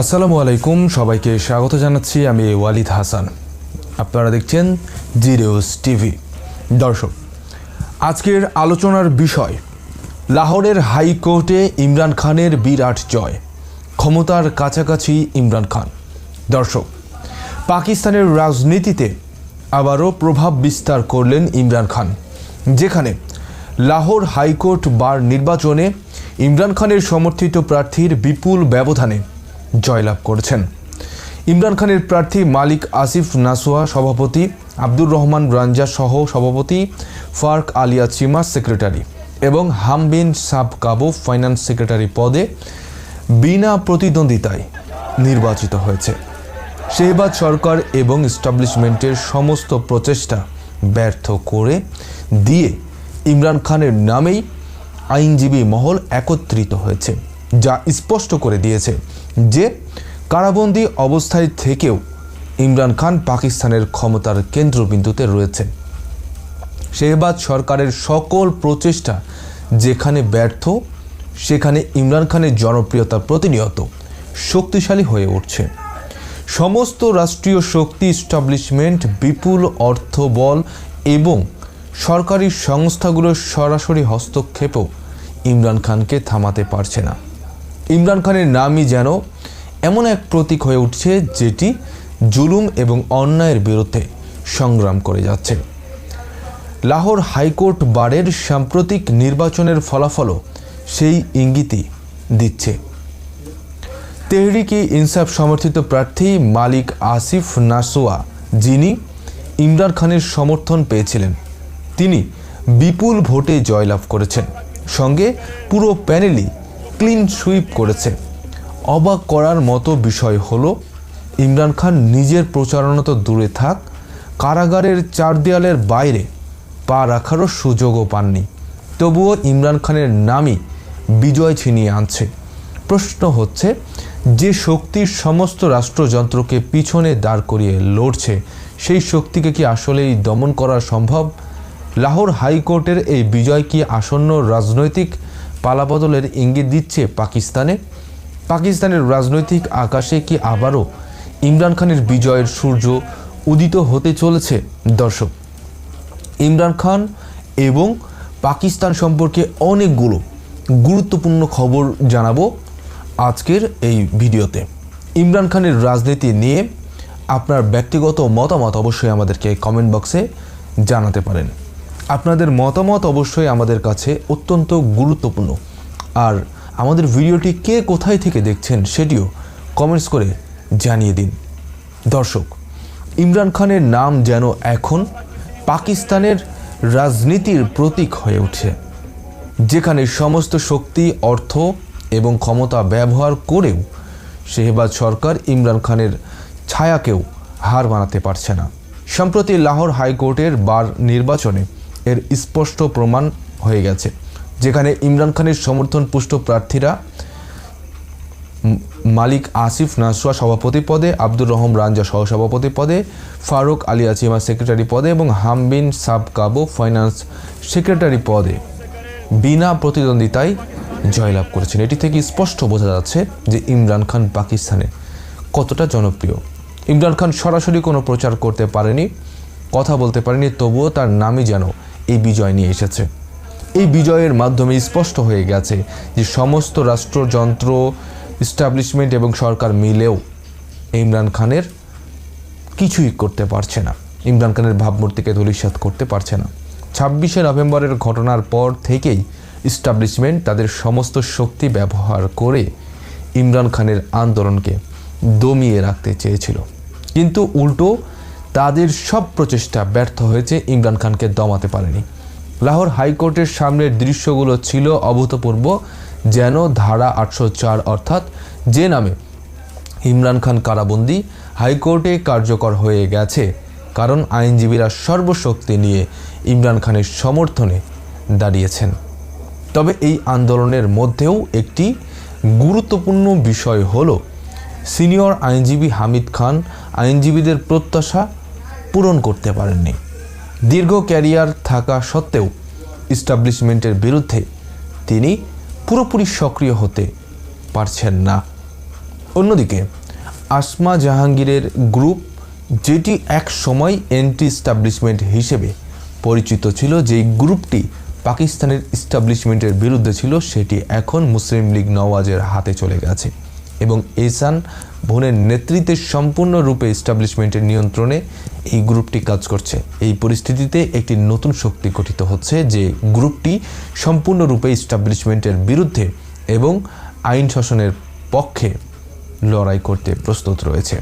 আসসালামু আলাইকুম, সবাইকে স্বাগত জানাচ্ছি আমি ওয়ালিদ হাসান। আপনারা দেখছেন জিরোস টিভি। দর্শক, আজকের আলোচনার বিষয়, লাহোরের হাইকোর্টে ইমরান খানের বিরাট জয়, ক্ষমতার কাছাকাছি ইমরান খান। দর্শক, পাকিস্তানের রাজনীতিতে আবারও প্রভাব বিস্তার করলেন ইমরান খান, যেখানে লাহোর হাইকোর্ট বার নির্বাচনে ইমরান খানের সমর্থিত প্রার্থীর বিপুল ব্যবধানে জয়লাভ করেছেন। ইমরান খানের প্রার্থী মালিক আসিফ নাসোয়া, সভাপতি আব্দুর রহমান রাঞ্জা সহ সভাপতি ফার্ক আলিয়া চিমা সেক্রেটারি এবং হামবিন সাব কাবু, ফাইন্যান্স সেক্রেটারি পদে বিনা প্রতিদ্বন্দ্বিতায় নির্বাচিত হয়েছে। শেহবাজ সরকার এবং এস্টাবলিশমেন্টের সমস্ত প্রচেষ্টা ব্যর্থ করে দিয়ে ইমরান খানের নামেই আইনজীবী মহল একত্রিত হয়েছে। যা স্পষ্ট করে দিয়েছে যে কারাবন্দী অবস্থায় থেকেও ইমরান খান পাকিস্তানের ক্ষমতার কেন্দ্রবিন্দুতে রয়েছে। শেহবাজ সরকারের সকল প্রচেষ্টা যেখানে ব্যর্থ, সেখানে ইমরান খানের জনপ্রিয়তা প্রতিনিয়ত শক্তিশালী হয়ে উঠছে। সমস্ত রাষ্ট্রীয় শক্তি স্টাবলিশমেন্ট বিপুল অর্থবল এবং সরকারি সংস্থাগুলোর সরাসরি হস্তক্ষেপও ইমরান খানকে থামাতে পারছে না। ইমরান খানের নামই যেন এমন এক প্রতীক হয়ে উঠছে যেটি জুলুম এবং অন্যায়ের বিরুদ্ধে সংগ্রাম করে যাচ্ছে। লাহোর হাইকোর্ট বারের সাম্প্রতিক নির্বাচনের ফলাফলও সেই ইঙ্গিতই দিচ্ছে। তেহরিকি ইনসাফ সমর্থিত প্রার্থী মালিক আসিফ নাসোয়া, যিনি ইমরান খানের সমর্থন পেয়েছিলেন, তিনি বিপুল ভোটে জয়লাভ করেছেন। সঙ্গে পুরো প্যানেলই ক্লিন সুইপ করেছে। অবাক করার মতো বিষয় হলো, ইমরান খান নিজের প্রচারণা তো দূরে থাক, কারাগারের চার দেয়ালের বাইরে পা রাখারও সুযোগও পাননি। তবুও ইমরান খানের নামই বিজয় ছিনিয়ে আনছে। প্রশ্ন হচ্ছে, যে শক্তির সমস্ত রাষ্ট্রযন্ত্রকে পিছনে দাঁড় করিয়ে লড়ছে, সেই শক্তিকে কি আসলেই দমন করা সম্ভব? লাহোর হাইকোর্টের এই বিজয় কি আসন্ন রাজনৈতিক পালাবদলের ইঙ্গিত দিচ্ছে পাকিস্তানে। পাকিস্তানের রাজনৈতিক আকাশে কি আবারও ইমরান খানের বিজয়ের সূর্য উদিত হতে চলেছে? দর্শক, ইমরান খান এবং পাকিস্তান সম্পর্কে অনেকগুলো গুরুত্বপূর্ণ খবর জানাব আজকের এই ভিডিওতে। ইমরান খানের রাজনীতি নিয়ে আপনার ব্যক্তিগত মতামত অবশ্যই আমাদেরকে কমেন্ট বক্সে জানাতে পারেন। আপনাদের মতামত অবশ্যই আমাদের কাছে অত্যন্ত গুরুত্বপূর্ণ। আর আমাদের ভিডিওটি কে কোথায় থেকে দেখছেন সেটিও কমেন্টস করে জানিয়ে দিন। দর্শক, ইমরান খানের নাম যেন এখন পাকিস্তানের রাজনীতির প্রতীক হয়ে উঠছে, যেখানে সমস্ত শক্তি, অর্থ এবং ক্ষমতা ব্যবহার করেও শেহবাজ সরকার ইমরান খানের ছায়াকেও হার মানাতে পারছে না। সম্প্রতি লাহোর হাইকোর্টের বার নির্বাচনে এর স্পষ্ট প্রমাণ হয়ে গেছে। যেখানে ইমরান খানের সমর্থন পুষ্ট প্রার্থীরা মালিক আসিফ নাসুয়া সভাপতি পদে, আব্দুর রহম রাঞ্জা সহসভাপতি পদে, ফারুক আলী আচিমা সেক্রেটারি পদে এবং হামবিন সাব কাবু ফাইন্যান্স সেক্রেটারি পদে বিনা প্রতিদ্বন্দ্বিতায় জয়লাভ করেছেন। এটি থেকে স্পষ্ট বোঝা যাচ্ছে যে ইমরান খান পাকিস্তানে কতটা জনপ্রিয়। ইমরান খান সরাসরি কোনো প্রচার করতে পারেনি, কথা বলতে পারেনি, তবুও তার নামই যেন এই বিজয় নিয়ে এসেছে। এই বিজয়ের মাধ্যমে স্পষ্ট হয়ে গেছে যে সমস্ত রাষ্ট্রযন্ত্র ইস্টাবলিশমেন্ট এবং সরকার মিলেও ইমরান খানের কিছুই করতে পারছে না। ইমরান খানের ভাবমূর্তিকে ধূলিসাৎ করতে পারছে না। ছাব্বিশে নভেম্বরের ঘটনার পর থেকেই ইস্টাবলিশমেন্ট তাদের সমস্ত শক্তি ব্যবহার করে ইমরান খানের আন্দোলনকে দমিয়ে রাখতে চেয়েছিল। কিন্তু উল্টো তাদের সব প্রচেষ্টা ব্যর্থ হয়েছে, ইমরান খানকে দমাতে পারেনি। লাহোর হাইকোর্টের সামনের দৃশ্যগুলো ছিল অভূতপূর্ব, যেন ধারা আটশো চার অর্থাৎ যে নামে ইমরান খান কারাবন্দি হাইকোর্টে কার্যকর হয়ে গেছে, কারণ আইনজীবীরা সর্বশক্তি নিয়ে ইমরান খানের সমর্থনে দাঁড়িয়েছেন। তবে এই আন্দোলনের মধ্যেও একটি গুরুত্বপূর্ণ বিষয় হল, সিনিয়র আইনজীবী হামিদ খান আইনজীবীদের প্রত্যাশা পূরণ করতে পারেননি। দীর্ঘ ক্যারিয়ার থাকা সত্ত্বেও ইস্টাবলিশমেন্টের বিরুদ্ধে তিনি পুরোপুরি সক্রিয় হতে পারছেন না। অন্যদিকে, আসমা জাহাঙ্গীরের গ্রুপ যেটি এক সময় এন্টি স্টাবলিশমেন্ট হিসেবে পরিচিত ছিল, যেই গ্রুপটি পাকিস্তানের ইস্টাবলিশমেন্টের বিরুদ্ধে ছিল, সেটি এখন মুসলিম লীগ নওয়াজের হাতে চলে গেছে এবং এসান বোনের নেতৃত্বে সম্পূর্ণরূপে ইস্টাবলিশমেন্টের নিয়ন্ত্রণে এই গ্রুপটি কাজ করছে। এই পরিস্থিতিতে একটি নতুন শক্তি গঠিত হচ্ছে যে গ্রুপটি সম্পূর্ণরূপে ইস্টাবলিশমেন্টের বিরুদ্ধে এবং আইন শাসনের পক্ষে লড়াই করতে প্রস্তুত রয়েছে।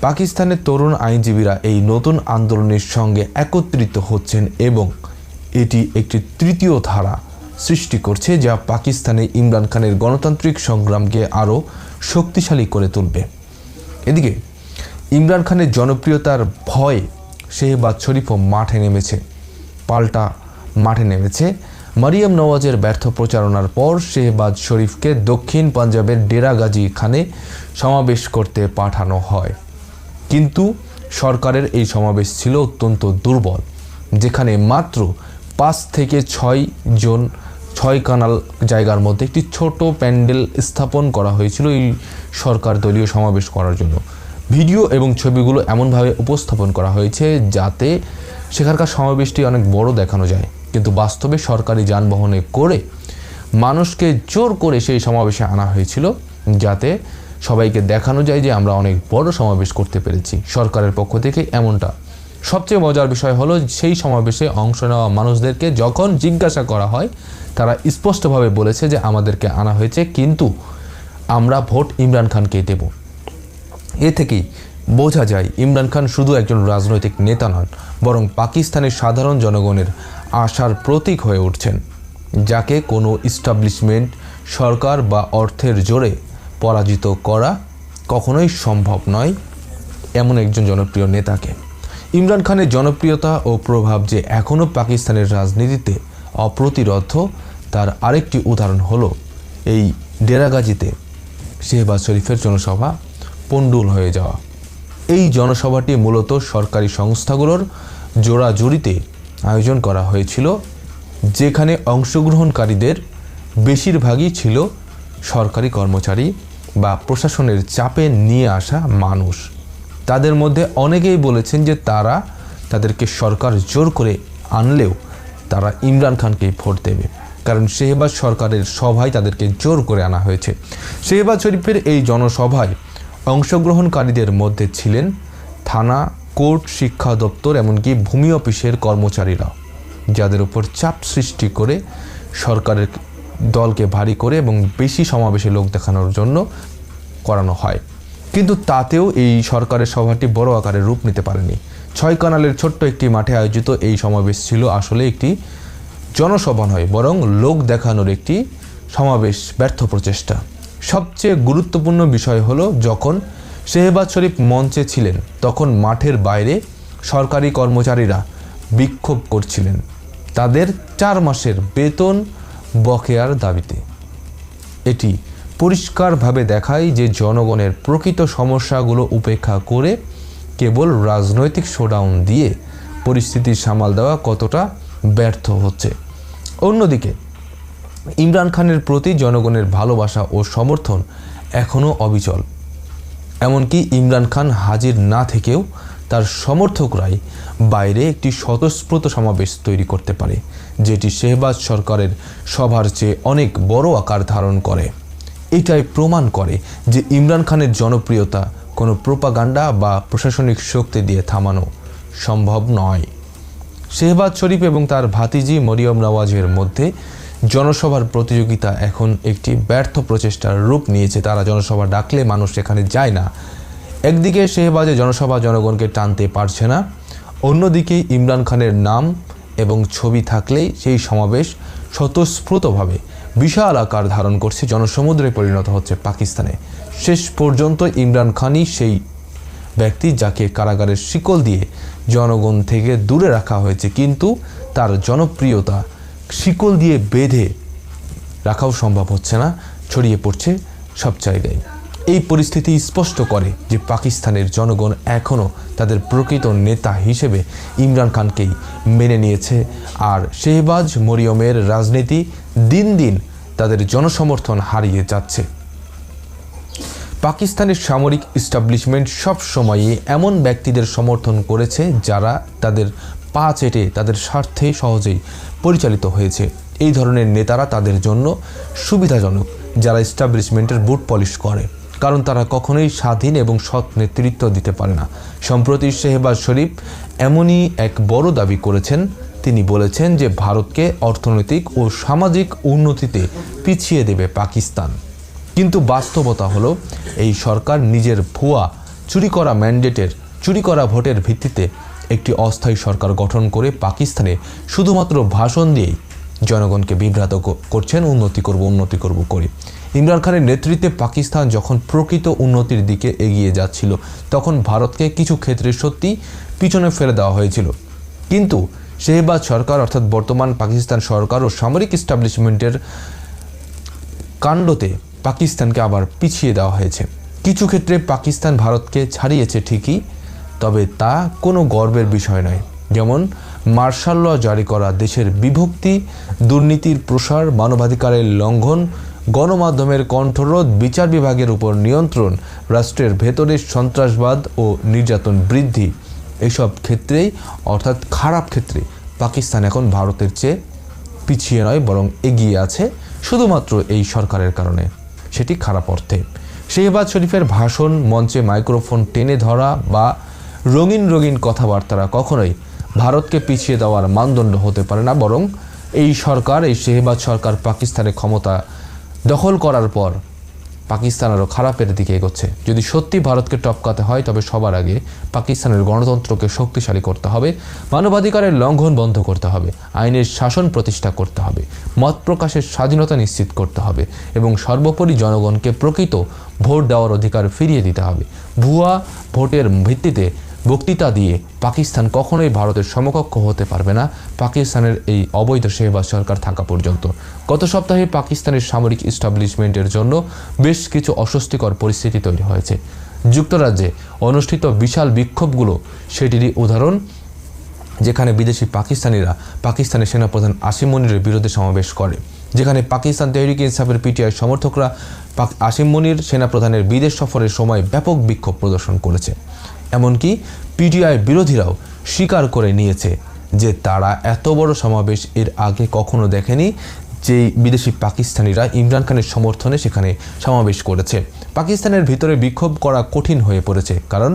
পাকিস্তানের তরুণ আইনজীবীরা এই নতুন আন্দোলনের সঙ্গে একত্রিত হচ্ছেন এবং এটি একটি তৃতীয় ধারা সৃষ্টি করছে, যা পাকিস্তানে ইমরান খানের গণতান্ত্রিক সংগ্রামকে আরও শক্তিশালী করে তুলবে। এদিকে, ইমরান খানের জনপ্রিয়তার ভয়ে শেহবাজ শরীফও মাঠে নেমেছে, পাল্টা মাঠে নেমেছে। মারিয়াম নওয়াজের ব্যর্থ প্রচারণার পর শেহবাজ শরীফকে দক্ষিণ পাঞ্জাবের ডেরাগাজী খানে সমাবেশ করতে পাঠানো হয়। কিন্তু সরকারের এই সমাবেশ ছিল অত্যন্ত দুর্বল, যেখানে মাত্র পাঁচ থেকে ছয় জন ছয় কানাল জায়গার মধ্যে একটি ছোট প্যান্ডেল স্থাপন করা হয়েছিল এই সরকার দলীয় সমাবেশ করার জন্য। ভিডিও এবং ছবিগুলো এমনভাবে উপস্থাপন করা হয়েছে যাতে সেখানকার সমাবেশটি অনেক বড় দেখানো যায়। কিন্তু বাস্তবে সরকারি যানবাহনে করে মানুষকে জোর করে সেই সমাবেশে আনা হয়েছিল যাতে সবাইকে দেখানো যায় যে আমরা অনেক বড় সমাবেশ করতে পেরেছি। সরকারের পক্ষ থেকে এমনটা। সবচেয়ে মজার বিষয় হলো সেই সমাবেশে অংশ নেওয়া মানুষদেরকে যখন জিজ্ঞাসা করা হয় তারা স্পষ্টভাবে বলেছে যে আমাদেরকে আনা হয়েছে, কিন্তু আমরা ভোট ইমরান খানকেই দেব। এ থেকেই বোঝা যায় ইমরান খান শুধু একজন রাজনৈতিক নেতা নন, বরং পাকিস্তানের সাধারণ জনগণের আশার প্রতীক হয়ে উঠছেন, যাকে কোনো ইস্টাবলিশমেন্ট সরকার বা অর্থের জোরে পরাজিত করা কখনোই সম্ভব নয় এমন একজন জনপ্রিয় নেতাকে। ইমরান খানের জনপ্রিয়তা ও প্রভাব যে এখনও পাকিস্তানের রাজনীতিতে অপ্রতিরোধ, তার আরেকটি উদাহরণ হলো এই ডেরাগাজিতে শেহবাজ শরীফের জনসভা পণ্ডুল হয়ে যাওয়া। এই জনসভাটি মূলত সরকারি সংস্থাগুলোর জোড়াজুড়িতে আয়োজন করা হয়েছিল, যেখানে অংশগ্রহণকারীদের বেশিরভাগই ছিল সরকারি কর্মচারী বা প্রশাসনের চাপে নিয়ে আসা মানুষ। তাদের মধ্যে অনেকেই বলেছেন যে তারা তাদেরকে সরকার জোর করে আনলেও তারা ইমরান খানকেই ভোট দেবে। কারণ শেহবাজ সরকারের সভায় তাদেরকে জোর করে আনা হয়েছে। শেহবাজ শরীফের এই জনসভায় অংশগ্রহণকারীদের মধ্যে ছিলেন থানা, কোর্ট, শিক্ষা দপ্তর, এমনকি ভূমি অফিসের কর্মচারীরা, যাদের উপর চাপ সৃষ্টি করে সরকারের দলকে ভারী করে এবং বেশি সমাবেশে লোক দেখানোর জন্য করানো হয়। কিন্তু তাতেও এই সরকারের সভাটি বড় আকারে রূপ নিতে পারেনি। ছয় কানালের ছোট্ট একটি মাঠে আয়োজিত এই সমাবেশ ছিল আসলে একটি জনসভা নয়, বরং লোক দেখানোর একটি সমাবেশ ব্যর্থ প্রচেষ্টা। সবচেয়ে গুরুত্বপূর্ণ বিষয় হলো, যখন শেহবাজ শরীফ মঞ্চে ছিলেন, তখন মাঠের বাইরে সরকারি কর্মচারীরা বিক্ষোভ করছিলেন তাদের চার মাসের বেতন বকেয়ার দাবিতে। এটি পরিষ্কারভাবে দেখায় যে জনগণের প্রকৃত সমস্যাগুলো উপেক্ষা করে কেবল রাজনৈতিক শোডাউন দিয়ে পরিস্থিতি সামাল দেওয়া কতটা ব্যর্থ হচ্ছে। অন্যদিকে, ইমরান খানের প্রতি জনগণের ভালোবাসা ও সমর্থন এখনও অবিচল। এমনকি ইমরান খান হাজির না থেকেও তার সমর্থকরাই বাইরে একটি স্বতঃস্ফূর্ত সমাবেশ তৈরি করতে পারে, যেটি শেহবাজ সরকারের সভার চেয়ে অনেক বড় আকার ধারণ করে। এটাই প্রমাণ করে যে ইমরান খানের জনপ্রিয়তা কোনো প্রোপাগান্ডা বা প্রশাসনিক শক্তি দিয়ে থামানো সম্ভব নয়। শেহবাজ শরীফ এবং তার ভাতিজি মরিয়ম নওয়াজের মধ্যে জনসভার প্রতিযোগিতা এখন একটি ব্যর্থ প্রচেষ্টার রূপ নিয়েছে। তারা জনসভা ডাকলে মানুষ সেখানে যায় না। একদিকে শেহবাজে জনসভা জনগণকে টানতে পারছে না, অন্যদিকে ইমরান খানের নাম এবং ছবি থাকলেই সেই সমাবেশ স্বতঃস্ফূর্তভাবে বিশাল আকার ধারণ করছে, জনসমুদ্রে পরিণত হচ্ছে পাকিস্তানে। শেষ পর্যন্ত ইমরান খানই সেই ব্যক্তি যাকে কারাগারের শিকল দিয়ে জনগণ থেকে দূরে রাখা হয়েছে, কিন্তু তার জনপ্রিয়তা শিকল দিয়ে বেঁধে রাখাও সম্ভব হচ্ছে না, ছড়িয়ে পড়ছে সব জায়গায়। এই পরিস্থিতি স্পষ্ট করে যে পাকিস্তানের জনগণ এখনও তাদের প্রকৃত নেতা হিসেবে ইমরান খানকেই মেনে নিয়েছে। আর শেহবাজ মরিয়মের রাজনীতি দিন দিন তাদের জনসমর্থন হারিয়ে যাচ্ছে। পাকিস্তানের সামরিক ইস্টাবলিশমেন্ট সব সময়ই এমন ব্যক্তিদের সমর্থন করেছে যারা তাদের পা চেটে তাদের স্বার্থে সহজেই পরিচালিত হয়েছে। এই ধরনের নেতারা তাদের জন্য সুবিধাজনক যারা ইস্টাবলিশমেন্টের বুট পলিশ করে। কারণ তারা কখনোই স্বাধীন এবং সৎ নেতৃত্ব দিতে পারে না। সম্প্রতি শেহবাজ শরীফ এমনই এক বড় দাবি করেছেন। তিনি বলেছেন যে ভারতকে অর্থনৈতিক ও সামাজিক উন্নতিতে পিছিয়ে দেবে পাকিস্তান। কিন্তু বাস্তবতা হলো, এই সরকার নিজের ভুয়া, চুরি করা ম্যান্ডেটের, চুরি করা ভোটের ভিত্তিতে একটি অস্থায়ী সরকার গঠন করে পাকিস্তানে শুধুমাত্র ভাষণ দিয়েই জনগণকে বিভ্রাত করছেন, উন্নতি করব উন্নতি করব করে। ইমরান খানের নেতৃত্বে পাকিস্তান যখন প্রকৃত উন্নতির দিকে এগিয়ে যাচ্ছিল, তখন ভারতকে কিছু ক্ষেত্রে সত্যি পিছনে ফেলে দেওয়া হয়েছিল। কিন্তু শেহবাজ সরকার অর্থাৎ বর্তমান পাকিস্তান সরকার ও সামরিক এস্টাবলিশমেন্টের কাণ্ডতে পাকিস্তানকে আবার পিছিয়ে দেওয়া হয়েছে। কিছু ক্ষেত্রে পাকিস্তান ভারতকে ছাড়িয়েছে ঠিকই, তবে তা কোনো গর্বের বিষয় নয়। যেমন, মার্শাল ল জারি করা দেশের বিভক্তি, দুর্নীতির প্রসার, মানবাধিকারের লঙ্ঘন গণমাধ্যমের কণ্ঠরোধ বিচার বিভাগের উপর নিয়ন্ত্রণ, রাষ্ট্রের ভেতরে সন্ত্রাসবাদ ও নির্যাতন বৃদ্ধি। এসব ক্ষেত্রেই, অর্থাৎ খারাপ ক্ষেত্রে, পাকিস্তান এখন ভারতের চেয়ে পিছিয়ে নয়, বরং এগিয়ে আছে শুধুমাত্র এই সরকারের কারণে। সেটি খারাপ অর্থে। শেহবাজ শরীফের ভাষণ, মঞ্চে মাইক্রোফোন টেনে ধরা বা রঙিন রঙিন কথাবার্তারা কখনোই ভারতকে পিছিয়ে দেওয়ার মানদণ্ড হতে পারে না, বরং এই সরকার, এই শেহবাজ সরকার পাকিস্তানের ক্ষমতা দখল করার পর পাকিস্তান আরও খারাপের দিকে এগোচ্ছে। যদি সত্যি ভারতকে টপকাতে হয়, তবে সবার আগে পাকিস্তানের গণতন্ত্রকে শক্তিশালী করতে হবে, মানবাধিকারের লঙ্ঘন বন্ধ করতে হবে, আইনের শাসন প্রতিষ্ঠা করতে হবে, মত প্রকাশের স্বাধীনতা নিশ্চিত করতে হবে এবং সর্বোপরি জনগণকে প্রকৃত ভোট দেওয়ার অধিকার ফিরিয়ে দিতে হবে। ভুয়া ভোটের ভিত্তিতে বক্তৃতা দিয়ে পাকিস্তান কখনোই ভারতের সমকক্ষ হতে পারবে না। পাকিস্তানের এই অবৈধ শেহবাজ সরকার থাকা পর্যন্ত। গত সপ্তাহে পাকিস্তানের সামরিক ইস্টাবলিশমেন্টের জন্য বেশ কিছু অস্বস্তিকর পরিস্থিতি তৈরি হয়েছে। যুক্তরাজ্যে অনুষ্ঠিত বিশাল বিক্ষোভগুলো সেটিরই উদাহরণ, যেখানে বিদেশি পাকিস্তানিরা পাকিস্তানের সেনাপ্রধান আসিম মনিরের বিরুদ্ধে সমাবেশ করে। যেখানে পাকিস্তান তেহরিক ইনসাফের পিটিআই সমর্থকরা আসিম মনির সেনাপ্রধানের বিদেশ সফরের সময় ব্যাপক বিক্ষোভ প্রদর্শন করেছে। এমনকি পিটিআই বিরোধীরাও স্বীকার করে নিয়েছে যে তারা এত বড় সমাবেশ এর আগে কখনো দেখেনি, যেই বিদেশি পাকিস্তানিরা ইমরান খানের সমর্থনে সেখানে সমাবেশ করেছে। পাকিস্তানের ভিতরে বিক্ষোভ করা কঠিন হয়ে পড়েছে, কারণ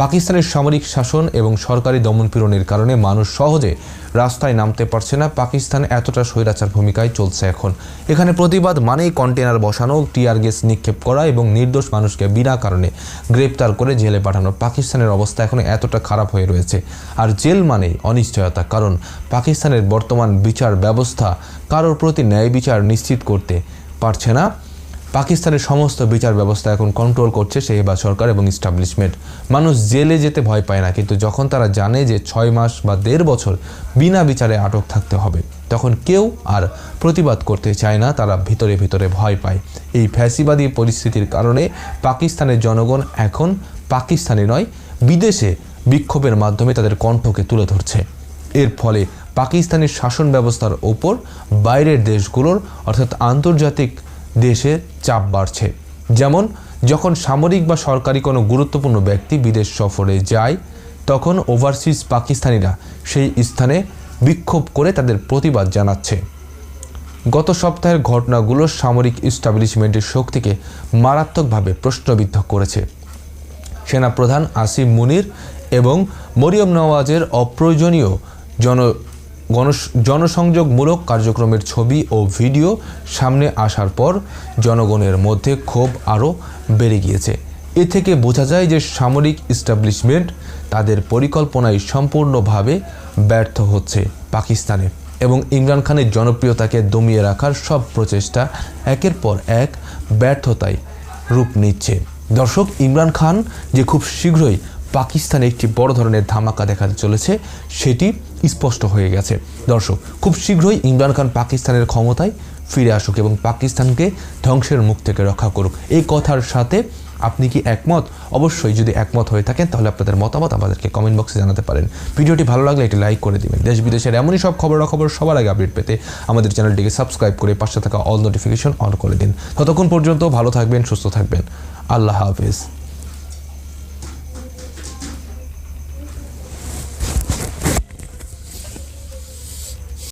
পাকিস্তানের সামরিক শাসন এবং সরকারি দমনপীড়নের কারণে মানুষ সহজে রাস্তায় নামতে পারছে না। পাকিস্তান এতটা স্বৈরাচার ভূমিকায় চলছে এখন। এখানে প্রতিবাদ মানেই কন্টেনার বসানো, টিয়ার গ্যাস নিক্ষেপ করা এবং নির্দোষ মানুষকে বিনা কারণে গ্রেপ্তার করে জেলে পাঠানো। পাকিস্তানের অবস্থা এখন এতটা খারাপ হয়ে রয়েছে। আর জেল মানেই অনিশ্চয়তা, কারণ পাকিস্তানের বর্তমান বিচার ব্যবস্থা কারোর প্রতি ন্যায় বিচার নিশ্চিত করতে পারছে না। পাকিস্তানের সমস্ত বিচার ব্যবস্থা এখন কন্ট্রোল করছে শেহবাজ সরকার এবং ইস্টাবলিশমেন্ট মানুষ জেলে যেতে ভয় পায় না, কিন্তু যখন তারা জানে যে ছয় মাস বা দেড় বছর বিনা বিচারে আটক থাকতে হবে, তখন কেউ আর প্রতিবাদ করতে চায় না, তারা ভিতরে ভিতরে ভয় পায়। এই ফ্যাসিবাদী পরিস্থিতির কারণে পাকিস্তানের জনগণ এখন পাকিস্তানি নয়, বিদেশে বিক্ষোভের মাধ্যমে তাদের কণ্ঠকে তুলে ধরছে। এর ফলে পাকিস্তানের শাসন ব্যবস্থার ওপর বাইরের দেশগুলোর, অর্থাৎ আন্তর্জাতিক দেশে চাপ বাড়ছে। যেমন, যখন সামরিক বা সরকারি কোনো গুরুত্বপূর্ণ ব্যক্তি বিদেশ সফরে যায়, তখন ওভারসিজ পাকিস্তানিরা সেই স্থানে বিক্ষোভ করে তাদের প্রতিবাদ জানাচ্ছে। গত সপ্তাহের ঘটনাগুলো সামরিক ইস্টাবলিশমেন্টের শক্তিকে মারাত্মকভাবে প্রশ্নবিদ্ধ করেছে। সেনাপ্রধান আসিম মুনির এবং মরিয়ম নওয়াজের অপ্রয়োজনীয় জন জনসংযোগমূলক কার্যক্রমের ছবি ও ভিডিও সামনে আসার পর জনগণের মধ্যে ক্ষোভ আরও বেড়ে গিয়েছে। এ থেকে বোঝা যায় যে সামরিক ইস্টাবলিশমেন্ট তাদের পরিকল্পনায় সম্পূর্ণভাবে ব্যর্থ হচ্ছে পাকিস্তানে এবং ইমরান খানের জনপ্রিয়তাকে দমিয়ে রাখার সব প্রচেষ্টা একের পর এক ব্যর্থতায় রূপ নিচ্ছে। দর্শক, ইমরান খান যে খুব শীঘ্রই পাকিস্তানে একটি বড় ধরনের ধামাকা দেখাতে চলেছে, সেটি স্পষ্ট হয়ে গেছে। দর্শক, খুব শীঘ্রই ইমরান খান পাকিস্তানের ক্ষমতায় ফিরে আসুক এবং পাকিস্তানকে ধ্বংসের মুখ থেকে রক্ষা করুক। এই কথার সাথে আপনি কি একমত? অবশ্যই যদি একমত হয়ে থাকেন, তাহলে আপনাদের মতামত আমাদেরকে কমেন্ট বক্সে জানাতে পারেন। ভিডিওটি ভালো লাগলে এটি লাইক করে দিবেন। দেশ বিদেশের এমনই সব খবরাখবর সবার আগে আপডেট পেতে আমাদের চ্যানেলটিকে সাবস্ক্রাইব করে পাশে থাকা অল নোটিফিকেশন অন করে দিন। ততক্ষণ পর্যন্ত ভালো থাকবেন, সুস্থ থাকবেন। আল্লাহ হাফিজ।